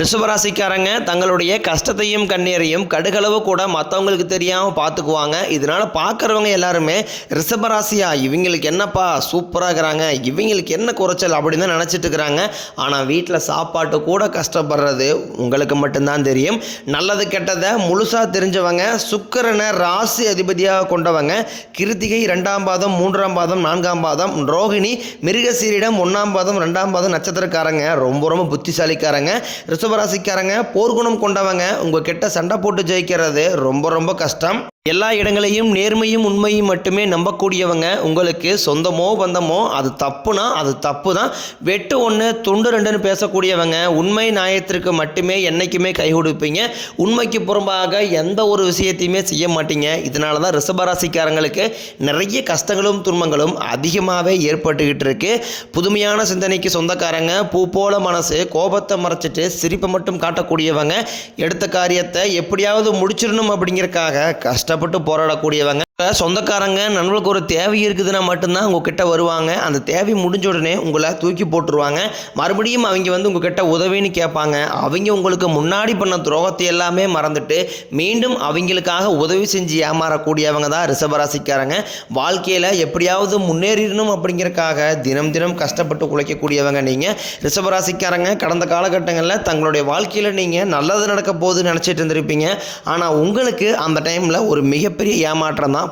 ரிஷபராசிக்காரங்க தங்களுடைய கஷ்டத்தையும் கண்ணீரையும் கடுகளவு கூட மற்றவங்களுக்கு தெரியாமல் பார்த்துக்குவாங்க இதனால் பார்க்குறவங்க எல்லாருமே ரிஷபராசியா இவங்களுக்கு என்னப்பா சூப்பராக இருக்கிறாங்க இவங்களுக்கு என்ன குறைச்சல் அப்படின்னு தான் நினச்சிட்டு இருக்கிறாங்க. ஆனால் வீட்டில் சாப்பாட்டு கூட கஷ்டப்படுறது உங்களுக்கு மட்டும்தான் தெரியும். நல்லது கெட்டதை முழுசாக தெரிஞ்சவங்க சுக்கரனை ராசி அதிபதியாக கொண்டவங்க கிருத்திகை ரெண்டாம் பாதம் மூன்றாம் பாதம் நான்காம் பாதம் ரோகிணி மிருகசீரிடம் ஒன்றாம் பாதம் ரெண்டாம் பாதம் நட்சத்திரக்காரங்க ரொம்ப ரொம்ப புத்திசாலிக்காரங்க. ரிஷபராசிக்காரங்க போர்க்குணம் கொண்டவங்க உங்ககிட்ட சண்டை போட்டு ஜெயிக்கிறது ரொம்ப ரொம்ப கஷ்டம். எல்லா இடங்களையும் நேர்மையும் உண்மையும் மட்டுமே நம்பக்கூடியவங்க உங்களுக்கு சொந்தமோ பந்தமோ அது தப்புனா அது தப்பு தான் வெட்டு ஒன்று துண்டு ரெண்டுன்னு பேசக்கூடியவங்க உண்மை நியாயத்திற்கு மட்டுமே என்றைக்குமே கை கொடுப்பீங்க. உண்மைக்கு புறம்பாக எந்த ஒரு விஷயத்தையுமே செய்ய மாட்டீங்க. இதனால தான் ரிஷபராசிக்காரங்களுக்கு நிறைய கஷ்டங்களும் துன்பங்களும் அதிகமாகவே ஏற்பட்டுக்கிட்டு இருக்கு புதுமையான சிந்தனைக்கு சொந்தக்காரங்க பூ போல மனசு கோபத்தை மறைச்சிட்டு சிரிப்பை மட்டும் காட்டக்கூடியவங்க எடுத்த காரியத்தை எப்படியாவது முடிச்சிடணும் அப்படிங்கறக்காக கஷ்டப்பட்டு போராடக்கூடியவங்க. சொந்தக்காரங்க நண்பர்களுக்கு ஒரு தேவை இருக்குதுன்னா மட்டும்தான் உங்ககிட்ட வருவாங்க. அந்த தேவை முடிஞ்ச உடனே உங்களை தூக்கி போட்டுருவாங்க. மறுபடியும் அவங்க வந்து உங்ககிட்ட உதவின்னு கேட்பாங்க. அவங்க உங்களுக்கு முன்னாடி பண்ண துரோகத்தை எல்லாமே மறந்துட்டு மீண்டும் அவங்களுக்காக உதவி செஞ்சு ஏமாறக்கூடியவங்க தான் ரிஷபராசிக்காரங்க. வாழ்க்கையில் எப்படியாவது முன்னேறிடணும் அப்படிங்கிறக்காக தினம் தினம் கஷ்டப்பட்டு உழைக்கக்கூடியவங்க நீங்கள் ரிஷபராசிக்காரங்க கடந்த காலகட்டங்களில் தங்களுடைய வாழ்க்கையில் நீங்கள் நல்லது நடக்க போகுதுன்னு நினச்சிட்டு இருந்திருப்பீங்க. ஆனால் உங்களுக்கு அந்த டைமில் ஒரு மிகப்பெரிய ஏமாற்றம் தான்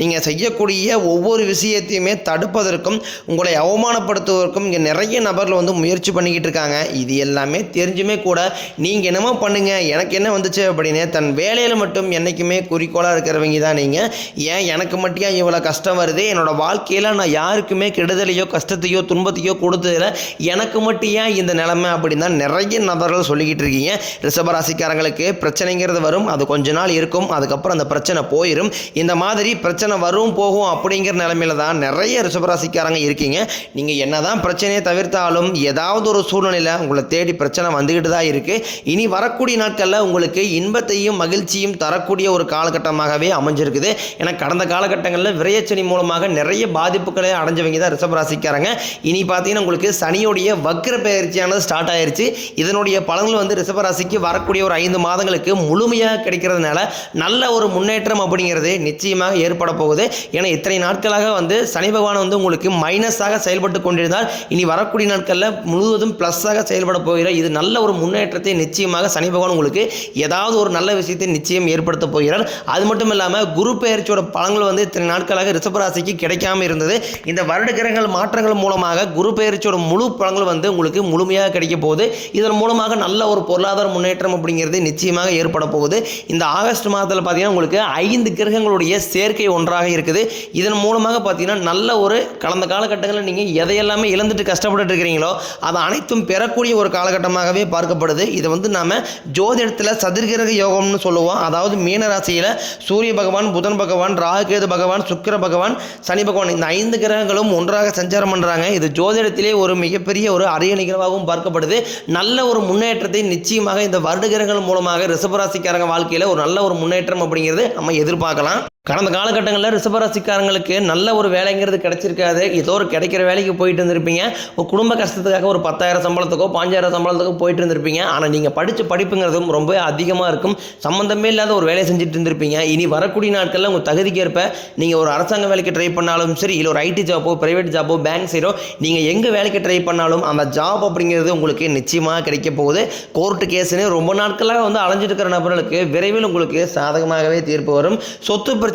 நீங்கள் செய்யக்கூடிய ஒவ்வொரு விஷயத்தையுமே தடுப்பதற்கும் உங்களை அவமானப்படுத்துவதற்கும் இங்கே நிறைய நபர்கள் வந்து முயற்சி பண்ணிக்கிட்டு இருக்காங்க. இது எல்லாமே தெரிஞ்சுமே கூட நீங்கள் என்னமோ பண்ணுங்கள் எனக்கு என்ன வந்துச்சு அப்படின்னு தன் வேலையில் மட்டும் என்றைக்குமே குறிக்கோளாக இருக்கிறவங்க தான் நீங்கள் ஏன் எனக்கு மட்டும் இவ்வளோ கஷ்டம் வருது? என்னோடய வாழ்க்கையில் நான் யாருக்குமே கெடுதலையோ கஷ்டத்தையோ துன்பத்தையோ கொடுத்ததில்ல. எனக்கு மட்டும் ஏன் இந்த நிலைமை அப்படின்னு தான் நிறைய நபர்கள் சொல்லிக்கிட்டு இருக்கீங்க. ரிஷபராசிக்காரங்களுக்கு பிரச்சனைங்கிறது வரும் அது கொஞ்ச நாள் இருக்கும் அதுக்கப்புறம் அந்த பிரச்சனை போயிடும் இந்த மாதிரி பிரச்சனை பிரச்சனை வரும் போகும் அப்படிங்கிற நிலமையில தான் நிறைய ரிஷபராசிக்காரங்க இருக்கீங்க. நீங்கள் என்னதான் பிரச்சனையை தவிர்த்தாலும் ஏதாவது ஒரு சூழ்நிலையில் உங்களை தேடி பிரச்சனை வந்துக்கிட்டு தான் இருக்குது இனி வரக்கூடிய நாட்களில் உங்களுக்கு இன்பத்தையும் மகிழ்ச்சியும் தரக்கூடிய ஒரு காலகட்டமாகவே அமைஞ்சிருக்குது. ஏன்னா கடந்த காலகட்டங்களில் விரையச்சனி மூலமாக நிறைய பாதிப்புகளை அடைஞ்சவங்க தான் ரிஷபராசிக்காரங்க. இனி பார்த்தீங்கன்னா உங்களுக்கு சனியோடைய வக்கர பயிற்சியானது ஸ்டார்ட் ஆயிருச்சு. இதனுடைய பலன்கள் வந்து ரிஷபராசிக்கு வரக்கூடிய ஒரு ஐந்து மாதங்களுக்கு முழுமையாக கிடைக்கிறதுனால நல்ல ஒரு முன்னேற்றம் அப்படிங்கிறது நிச்சயமாக ஏற்பட போகுது ஏன்னா இத்தனை நாட்களாக வந்து சனி பகவான் வந்து உங்களுக்கு மைனஸாக செயல்பட்டு கொண்டிருந்தால் இனி வரக்கூடிய நாட்களில் முழுவதும் ப்ளஸ்ஸாக செயல்பட போகிறார் இது நல்ல ஒரு முன்னேற்றத்தை நிச்சயமாக சனி பகவான் உங்களுக்கு ஏதாவது ஒரு நல்ல விஷயத்தை நிச்சயம் ஏற்படுத்த போகிறார். அது மட்டும் இல்லாமல் குரு பெயர்ச்சியோட பலன்கள் வந்து இத்தனை நாட்களாக ரிஷபராசிக்கு கிடைக்காம இருந்தது. இந்த வருட கிரகங்கள் மாற்றங்கள் மூலமாக குரு பெயர்ச்சியோட முழு பலன்கள் வந்து உங்களுக்கு முழுமையாக கிடைக்க போகுது. இதன் மூலமாக நல்ல ஒரு பொருளாதார முன்னேற்றம் அப்படிங்கிறது நிச்சயமாக ஏற்பட போகுது. இந்த ஆகஸ்ட் மாதத்தில் பார்த்தீங்கன்னா உங்களுக்கு ஐந்து கிரகங்களுடைய சேர்க்கை ஒன்று ஒன்றாக இருக்குது. இதன் மூலமாக பார்த்தீங்கன்னா நல்ல ஒரு கடந்த காலகட்டங்களில் நீங்கள் எதையெல்லாமே இழந்துட்டு கஷ்டப்பட்டுட்டு இருக்கிறீங்களோ அதை அனைத்தும் பெறக்கூடிய ஒரு காலகட்டமாகவே பார்க்கப்படுது. இதை வந்து நாம் ஜோதிடத்தில் சதுர்கிரக யோகம்னு சொல்லுவோம். அதாவது மீன ராசியில் சூரிய பகவான் புதன் பகவான் ராகுகேது பகவான் சுக்கிர பகவான் சனி பகவான். இந்த ஐந்து கிரகங்களும் ஒன்றாக சஞ்சாரம் பண்ணுறாங்க இது ஜோதிடத்திலே ஒரு மிகப்பெரிய ஒரு அரிய நிகழ்வாகவும் பார்க்கப்படுது. நல்ல ஒரு முன்னேற்றத்தை நிச்சயமாக இந்த வருட கிரகங்கள் மூலமாக ரிஷபராசிக்காரங்க வாழ்க்கையில் ஒரு நல்ல ஒரு முன்னேற்றம் அப்படிங்கிறது நம்ம எதிர்பார்க்கலாம். கடந்த காலகட்டங்களில் ரிஷபராசிக்காரங்களுக்கு நல்ல ஒரு வேலைங்கிறது கிடைச்சிருக்காது. ஏதோ ஒரு கிடைக்கிற வேலைக்கு போயிட்டு இருந்திருப்பீங்க. ஒரு குடும்ப கஷ்டத்துக்காக ஒரு பத்தாயிரம் சம்பளத்துக்கோ பாஞ்சாயிரம் சம்பளத்துக்கோ போயிட்டு இருந்திருப்பீங்க. ஆனால் நீங்கள் படித்த படிப்புங்கிறதும் ரொம்ப அதிகமாக இருக்கும். சம்மந்தமே இல்லாத ஒரு வேலையை செஞ்சுட்டு இருந்திருப்பீங்க. இனி வரக்கூடிய நாட்களில் உங்கள் தகுதிக்கு ஏற்ப நீங்கள் ஒரு அரசாங்க வேலைக்கு ட்ரை பண்ணாலும் சரி இல்லை ஒரு ஐடி ஜாப்போ ப்ரைவேட் ஜாப்போ பேங்க் சைடோ நீங்கள் எங்கே வேலைக்கு ட்ரை பண்ணாலும் அந்த ஜாப் அப்படிங்கிறது உங்களுக்கு நிச்சயமாக கிடைக்க போகுது. கோர்ட்டு கேஸுன்னு ரொம்ப நாட்களாக வந்து அலைஞ்சிட்டு இருக்கிற நபர்களுக்கு விரைவில் உங்களுக்கு சாதகமாகவே தீர்ப்பு வரும். சொத்து பிரச்சனை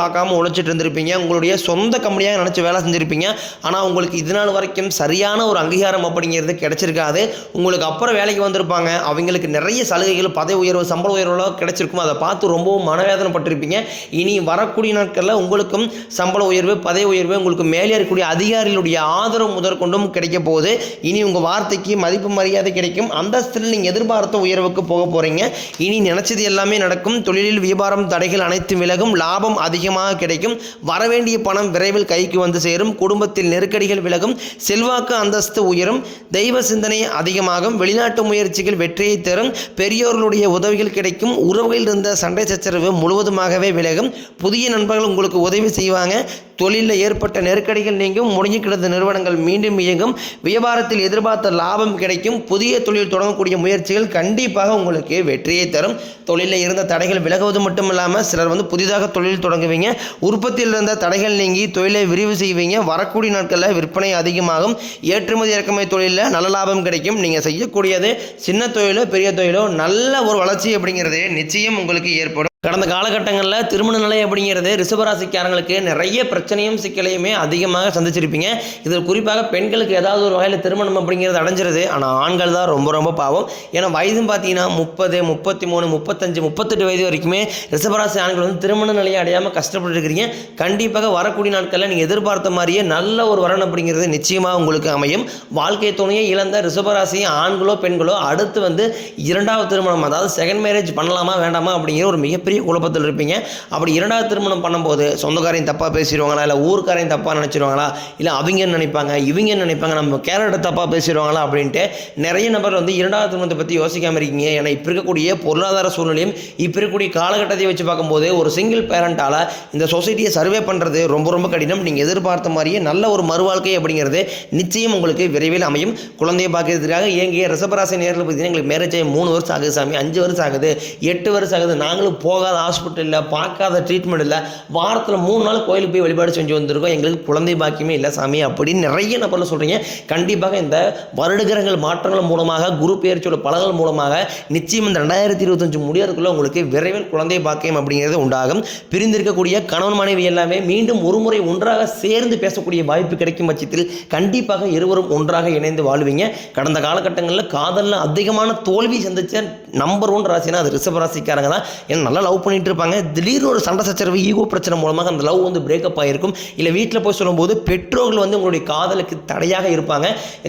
பார்க்காம உழைச்சிட்டு இருந்திருப்பீங்க. உங்களுடைய சொந்த கம்பெனியாக நினச்சி வேலை செஞ்சுருப்பீங்க. ஆனால் உங்களுக்கு இது நாள் வரைக்கும் சரியான ஒரு அங்கீகாரம் அப்படிங்கிறது கிடைச்சிருக்காது. உங்களுக்கு அப்புறம் வேலைக்கு வந்திருப்பாங்க. அவங்களுக்கு நிறைய சலுகைகள் பதவி உயர்வு சம்பள உயர்வுலாம் கிடச்சிருக்கும். அதை பார்த்து ரொம்பவும் மனவேதனைப்பட்டிருப்பீங்க. இனி வரக்கூடிய நாட்களில் உங்களுக்கும் சம்பள உயர்வு பதவி உயர்வு உங்களுக்கு மேலே இருக்கக்கூடிய அதிகாரிகளுடைய ஆதரவு முதற்கொண்டும் கிடைக்க போகுது. இனி உங்கள் வார்த்தைக்கு மதிப்பு மரியாதை கிடைக்கும். அந்தஸ்தில் நீங்கள் எதிர்பார்த்த உயர்வுக்கு போக போகிறீங்க இனி நினச்சது எல்லாமே நடக்கும். தொழிலில் வியாபாரம் தடைகள் அனைத்தும் விலகும். லாபம் அதிகம். அதிகமாக கிடைக்கும். வரவேண்டிய பணம் விரைவில் கைக்கு வந்து சேரும். குடும்பத்தில் நெருக்கடிகள் விலகும். செல்வாக்கு அந்தஸ்து உயரும். தெய்வ சிந்தனை அதிகமாகும். வெளிநாட்டு முயற்சிகள் வெற்றியை தரும். பெரியோர்களுடைய உதவிகள் கிடைக்கும். உறவுகளில் இருந்த சண்டை சச்சரவு முழுவதுமாகவே விலகும். புதிய நண்பர்கள் உங்களுக்கு உதவி செய்வாங்க. தொழிலில் ஏற்பட்ட நெருக்கடிகள் நீங்கும் முடிஞ்சு கிடந்த நிறுவனங்கள் மீண்டும் இயங்கும். வியாபாரத்தில் எதிர்பார்த்த லாபம் கிடைக்கும். புதிய தொழில் தொடங்கக்கூடிய முயற்சிகள் கண்டிப்பாக உங்களுக்கு வெற்றியை தரும். தொழிலில் இருந்த தடைகள் விலகுவது மட்டும் இல்லாமல் சிலர் வந்து புதிதாக தொழில் தொடங்குவீங்க. உற்பத்தியில் இருந்த தடைகள் நீங்கி தொழிலை விரிவு செய்வீங்க. வரக்கூடிய நாட்களில் விற்பனை அதிகமாகும். ஏற்றுமதி இறக்குமதி தொழிலில் நல்ல லாபம் கிடைக்கும். நீங்கள் செய்யக்கூடியது சின்ன தொழிலோ பெரிய தொழிலோ நல்ல ஒரு வளர்ச்சி அப்படிங்கிறது நிச்சயம் உங்களுக்கு ஏற்படும். கடந்த காலகட்டங்களில் திருமண நிலை அப்படிங்கிறது ரிஷபராசிக்காரங்களுக்கு நிறைய பிரச்சனையும் சிக்கலையுமே அதிகமாக சந்திச்சிருப்பீங்க. இதில் குறிப்பாக பெண்களுக்கு ஏதாவது ஒரு வகையில் திருமணம் அப்படிங்கிறது அடைஞ்சிருது. ஆனால் ஆண்கள் தான் ரொம்ப ரொம்ப பாவம். ஏன்னா வயதும் பார்த்தீங்கன்னா முப்பது முப்பத்தி மூணு முப்பத்தஞ்சு முப்பத்தெட்டு வயது வரைக்குமே ரிஷபராசி ஆண்கள் வந்து திருமண நிலையை அடையாமல் கஷ்டப்பட்டு இருக்கிறீங்க. கண்டிப்பாக வரக்கூடிய நாட்களில் நீங்கள் எதிர்பார்த்த மாதிரியே நல்ல ஒரு வரன் அப்படிங்கிறது நிச்சயமாக உங்களுக்கு அமையும். வாழ்க்கை துணையை இழந்த ரிஷபராசி ஆண்களோ பெண்களோ அடுத்து வந்து இரண்டாவது திருமணம் அதாவது செகண்ட் மேரேஜ் பண்ணலாமா வேண்டாமா அப்படிங்கிற ஒரு மிகப்பெரிய குழப்பத்தில் இருப்பீங்க. அப்படி இரண்டாவது திருமணம் பண்ணும்போது சொந்தக்காரையும் தப்பாக பேசிடுவாங்களா? இல்லை ஊருக்காரையும் தப்பாக நினச்சிருவாங்களா? இல்லை அவங்க என்ன நினைப்பாங்க? இவங்க என்ன நினைப்பாங்க? நம்ம கேரக்டர் தப்பாக பேசிடுவாங்களா? அப்படின்ட்டு நிறைய நபர் வந்து இரண்டாவது திருமணத்தை பற்றி யோசிக்காமல் இருக்கீங்க. ஏன்னா இப்போ இருக்கக்கூடிய பொருளாதார சூழ்நிலையும் இப்போ இருக்கக்கூடிய காலகட்டத்தை வச்சு பார்க்கும்போது ஒரு சிங்கிள் பேரண்டால் இந்த சொசைட்டியை சர்வே பண்ணுறது ரொம்ப ரொம்ப கடினம். நீங்கள் எதிர்பார்த்த மாதிரியே நல்ல ஒரு மறுவாழ்க்கை அப்படிங்கிறது நிச்சயம் உங்களுக்கு விரைவில் அமையும். குழந்தையை பார்க்கறதுக்காக ஏங்கிய ரிசபராசி நேரில் பார்த்தீங்கன்னா எங்களுக்கு மேரேஜ் ஆகி மூணு வருஷம் ஆகுது சாமி. அஞ்சு வருஷம் ஆகுது. எட்டு வருஷம் ஆகுது. நாங்களும் போகாத ஹாஸ்பிட்டல் இல்லை பார்க்காத ட்ரீட்மெண்ட் இல்லை வாரத்தில் மூணு நாள் கோயிலுக்கு போய் வழிபாடு செஞ்சு வந்திருக்கோம். எங்களுக்கு குழந்தை பாக்கியமே இல்லை சாமி அப்படின்னு நிறைய நபரில் சொல்கிறீங்க கண்டிப்பாக இந்த வருடகிரகங்கள் மாற்றங்கள் மூலமாக குரு பெயர்ச்சியோட பலன்கள் மூலமாக நிச்சயம் இந்த ரெண்டாயிரத்தி இருபத்தஞ்சு முடியறதுக்குள்ள உங்களுக்கு விரைவில் குழந்தை பாக்கியம் அப்படிங்கிறது உண்டாகும். பிரிந்திருக்கக்கூடிய கணவன் மனைவி எல்லாமே மீண்டும் ஒரு முறை ஒன்றாக சேர்ந்து பேசக்கூடிய வாய்ப்பு கிடைக்கும் பட்சத்தில் கண்டிப்பாக இருவரும் ஒன்றாக இணைந்து வாழ்வீங்க. கடந்த காலகட்டங்களில் காதலில் அதிகமான தோல்வி சந்திச்ச நம்பர் ஒன் ராசினா அது ரிஷப ராசிக்காரங்க தான். ஏன்னா நல்லா லவ் பண்ணிட்டு இருப்பாங்க திடீர்னு ஒரு சண்டை சச்சரவு ஈகோ பிரச்சனை மூலமாக அந்த லவ் வந்து பிரேக்கப் ஆகிருக்கும் இல்லை வீட்டில் போய் சொல்லும்போது பெற்றோர்கள் வந்து உங்களுடைய காதலுக்கு தடையாக இருப்பாங்க.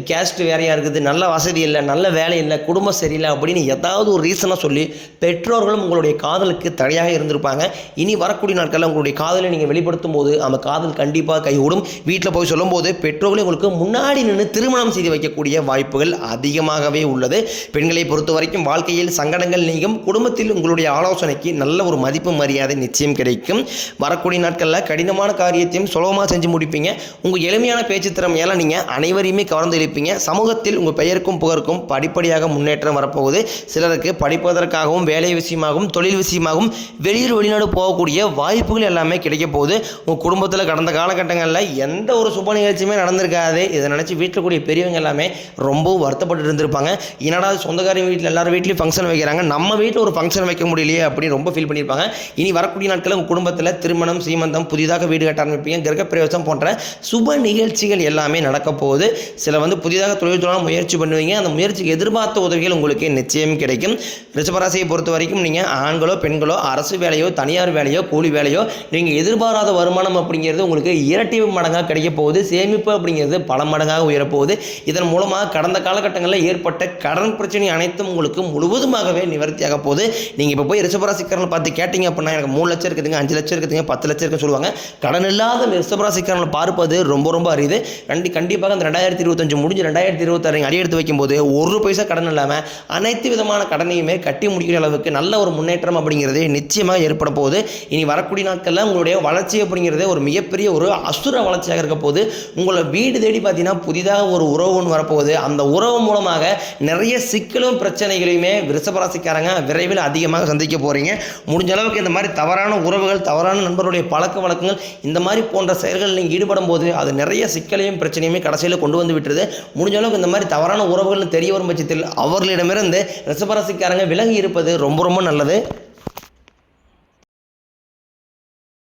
கேஸ்ட் வேறையாக இருக்குது நல்ல வசதி இல்லை நல்ல வேலை இல்லை குடும்பம் சரியில்லை அப்படின்னு ஏதாவது ஒரு ரீசனாக சொல்லி பெற்றோர்களும் உங்களுடைய காதலுக்கு தடையாக இருந்திருப்பாங்க. இனி வரக்கூடிய நாட்களில் உங்களுடைய காதலை நீங்கள் வெளிப்படுத்தும் போது அந்த காதல் கண்டிப்பாக கைகூடும். வீட்டில் போய் சொல்லும்போது பெற்றோர்களே உங்களுக்கு முன்னாடி நின்று திருமணம் செய்து வைக்கக்கூடிய வாய்ப்புகள் அதிகமாகவே உள்ளது. பெண்களை பொறுத்த வரைக்கும் வாழ்க்கையில் சங்கடங்கள் நீங்கும். குடும்பத்தில் உங்களுடைய ஆலோசனைக்கு நல்ல ஒரு மதிப்பு மரியாதை நிச்சயம் கிடைக்கும். வரக்கூடிய நாட்களில் கடினமான காரியத்தையும் சுலபமாக செஞ்சு முடிப்பீங்க. உங்கள் எளிமையான பேச்சு திறமையால் நீங்கள் அனைவரையுமே கவர்ந்து இழுப்பீங்க. சமூகத்தில் உங்கள் பெயருக்கும் புகருக்கும் படிப்படியாக முன்னேற்றம் வரப்போகுது. சிலருக்கு படிப்பதற்காகவும் வேலை விஷயமாகவும் தொழில் விஷயமாகவும் வெளியூர் வெளிநாடு போகக்கூடிய வாய்ப்புகள் எல்லாமே கிடைக்க போகுது. உங்கள் குடும்பத்தில் கடந்த காலகட்டங்களில் எந்த ஒரு சுப நிகழ்ச்சியுமே நடந்திருக்காது. இதை நினச்சி வீட்டில் கூடிய பெரியவங்க எல்லாமே ரொம்பவும் வருத்தப்பட்டு இருந்திருப்பாங்க. என்னடா சொந்தக்காரங்க வீட்டில் எல்லாரும் வீட்லேயும் ஃபங்க்ஷன் வைக்கிறாங்க. நம்ம வீட்டில் ஒரு ஃபங்க்ஷன் வைக்க முடியலையே அப்படின்னு ரொம்ப ஃபீல் பண்ணியிருப்பாங்க இனி வரக்கூடிய நாட்களில் உங்கள் குடும்பத்தில் திருமணம் சீமந்தம் புதிதாக வீடு கட்ட ஆரம்பிப்பீங்க கிரகப்பிரவேசம் போன்ற சுப நிகழ்ச்சிகள் எல்லாமே நடக்க போகுது. சில வந்து புதிதாக தொழில் தொடங்க முயற்சி பண்ணுவீங்க. அந்த முயற்சிக்கு எதிர்பார்த்த உதவிகள் உங்களுக்கு நிச்சயம் கிடைக்கும். ரிஷபராசியை பொறுத்த வரைக்கும் நீங்கள் ஆண்களோ பெண்களோ அரசு வேலையோ தனியார் வேலையோ கூலி வேலையோ நீங்கள் எதிர்பாராத வருமானம் அப்படிங்கிறது உங்களுக்கு இரட்டி மடங்காக கிடைக்க போகுது. சேமிப்பு அப்படிங்கிறது பல மடங்காக உயரப்போகுது. இதன் மூலமாக கடந்த காலகட்டங்களில் ஏற்பட்ட கடன் பிரச்சனை அனைத்தும் உங்களுக்கு முழுவதுமாகவே நிவர்த்தியாக போகுது. நீங்கள் இப்போ போய் ரிஷபராசிக்காரன் பார்த்து கேட்டிங்க அப்படின்னா எனக்கு மூணு லட்சம் இருக்குதுங்க அஞ்சு லட்சம் இருக்குதுங்க பத்து லட்சம் இருக்குன்னு சொல்லுவாங்க. கடன் இல்லாத ரிஷபராசிக்காரங்களை பார்ப்பது ரொம்ப ரொம்ப அரியுது கண்டி கண்டிப்பாக அந்த ரெண்டாயிரத்தி இருபத்தஞ்சு முடிஞ்சு ரெண்டாயிரத்தி இருபத்தாறு அடி எடுத்து வைக்கும்போது ஒரு பைசா கடன் இல்லாமல் அனைத்து விதமான கடனையுமே கட்டி முடிக்கிற அளவுக்கு நல்ல ஒரு முன்னேற்றம் அப்படிங்கிறது நிச்சயமாக ஏற்பட போகுது. இனி வரக்கூடிய நாட்களில் உங்களுடைய வளர்ச்சி அப்படிங்கிறது ஒரு மிகப்பெரிய ஒரு அசுர வளர்ச்சியாக இருக்க போது உங்களை வீடு தேடி பார்த்தீங்கன்னா புதிதாக ஒரு உறவு ஒன்று வரப்போகுது. அந்த உறவு மூலமாக நிறைய சிக்கலும் பிரச்சனைகளையுமே ரிஷபராசிக்காரங்க விரைவில் அதிகமாக சந்திக்க போகிறீங்க முடிஞ்ச அளவுக்கு இந்த மாதிரி தவறான உறவுகள் தவறான நண்பர்களுடைய பழக்க வழக்கங்கள் இந்த மாதிரி போன்ற செயல்களில் நீங்கள் ஈடுபடும் போது அது நிறைய சிக்கலையும் பிரச்சனையுமே கடைசியில் கொண்டு வந்து விட்டுருது. முடிஞ்ச அளவுக்கு இந்த மாதிரி தவறான உறவுகள்னு தெரிய வரும் பட்சத்தில் அவர்களிடமிருந்து ரிசபராசிக்காரங்க விலகி இருப்பது ரொம்ப ரொம்ப நல்லது.